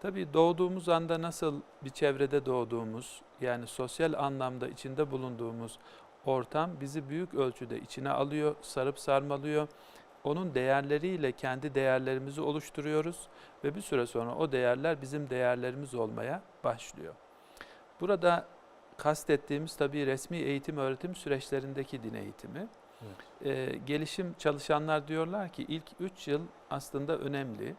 Tabii doğduğumuz anda nasıl bir çevrede doğduğumuz, yani sosyal anlamda içinde bulunduğumuz ortam bizi büyük ölçüde içine alıyor, sarıp sarmalıyor. Onun değerleriyle kendi değerlerimizi oluşturuyoruz ve bir süre sonra o değerler bizim değerlerimiz olmaya başlıyor. Burada kastettiğimiz tabii resmi eğitim öğretim süreçlerindeki din eğitimi. Ee, gelişim çalışanlar diyorlar ki ilk 3 yıl aslında önemli.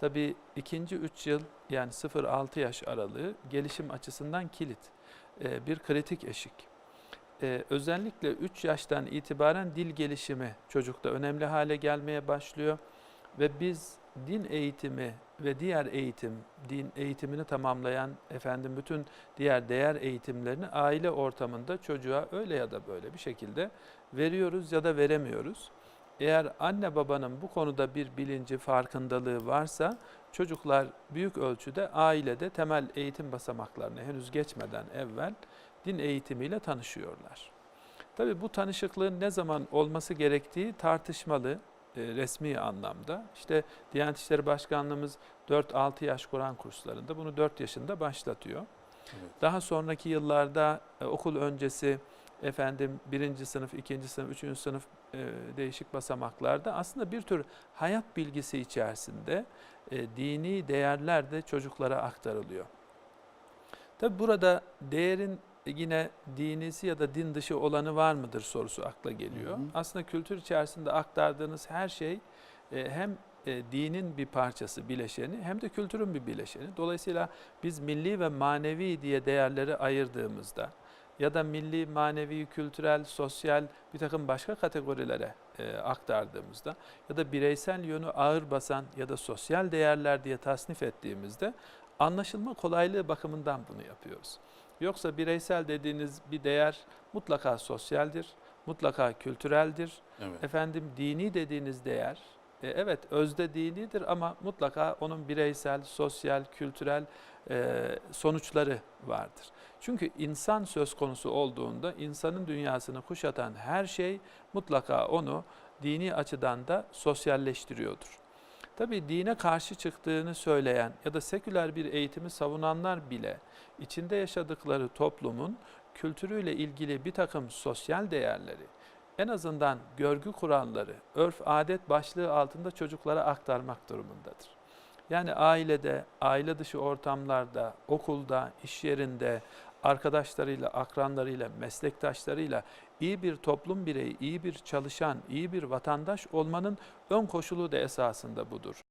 Tabii ikinci 3 yıl yani 0-6 yaş aralığı gelişim açısından kilit. Ee, bir kritik eşik. Ee, özellikle 3 yaştan itibaren dil gelişimi çocukta önemli hale gelmeye başlıyor. Ve biz din eğitimi ve diğer eğitim, din eğitimini tamamlayan efendim bütün diğer değer eğitimlerini aile ortamında çocuğa öyle ya da böyle bir şekilde veriyoruz ya da veremiyoruz. Eğer anne babanın bu konuda bir bilinci, farkındalığı varsa çocuklar büyük ölçüde ailede temel eğitim basamaklarını henüz geçmeden evvel din eğitimiyle tanışıyorlar. Tabii bu tanışıklığın ne zaman olması gerektiği tartışmalı e, resmi anlamda. İşte Diyanet İşleri Başkanlığımız 4-6 yaş Kur'an kurslarında bunu 4 yaşında başlatıyor. Evet. Daha sonraki yıllarda e, okul öncesi efendim birinci sınıf, ikinci sınıf, üçüncü sınıf e, değişik basamaklarda aslında bir tür hayat bilgisi içerisinde e, dini değerler de çocuklara aktarılıyor. Tabi burada değerin yine dinisi ya da din dışı olanı var mıdır sorusu akla geliyor. Hı hı. Aslında kültür içerisinde aktardığınız her şey e, hem e, dinin bir parçası, bileşeni hem de kültürün bir bileşeni. Dolayısıyla biz milli ve manevi diye değerleri ayırdığımızda ya da milli, manevi, kültürel, sosyal bir takım başka kategorilere e, aktardığımızda ya da bireysel yönü ağır basan ya da sosyal değerler diye tasnif ettiğimizde anlaşılma kolaylığı bakımından bunu yapıyoruz. Yoksa bireysel dediğiniz bir değer mutlaka sosyaldir, mutlaka kültüreldir. Evet. Efendim dini dediğiniz değer, e, evet özde dinidir ama mutlaka onun bireysel, sosyal, kültürel e, sonuçları vardır. Çünkü insan söz konusu olduğunda insanın dünyasını kuşatan her şey mutlaka onu dini açıdan da sosyalleştiriyordur. Tabii dine karşı çıktığını söyleyen ya da seküler bir eğitimi savunanlar bile içinde yaşadıkları toplumun kültürüyle ilgili bir takım sosyal değerleri, en azından görgü kuralları, örf adet başlığı altında çocuklara aktarmak durumundadır. Yani ailede, aile dışı ortamlarda, okulda, iş yerinde, arkadaşlarıyla, akranlarıyla, meslektaşlarıyla iyi bir toplum bireyi, iyi bir çalışan, iyi bir vatandaş olmanın ön koşulu da esasında budur.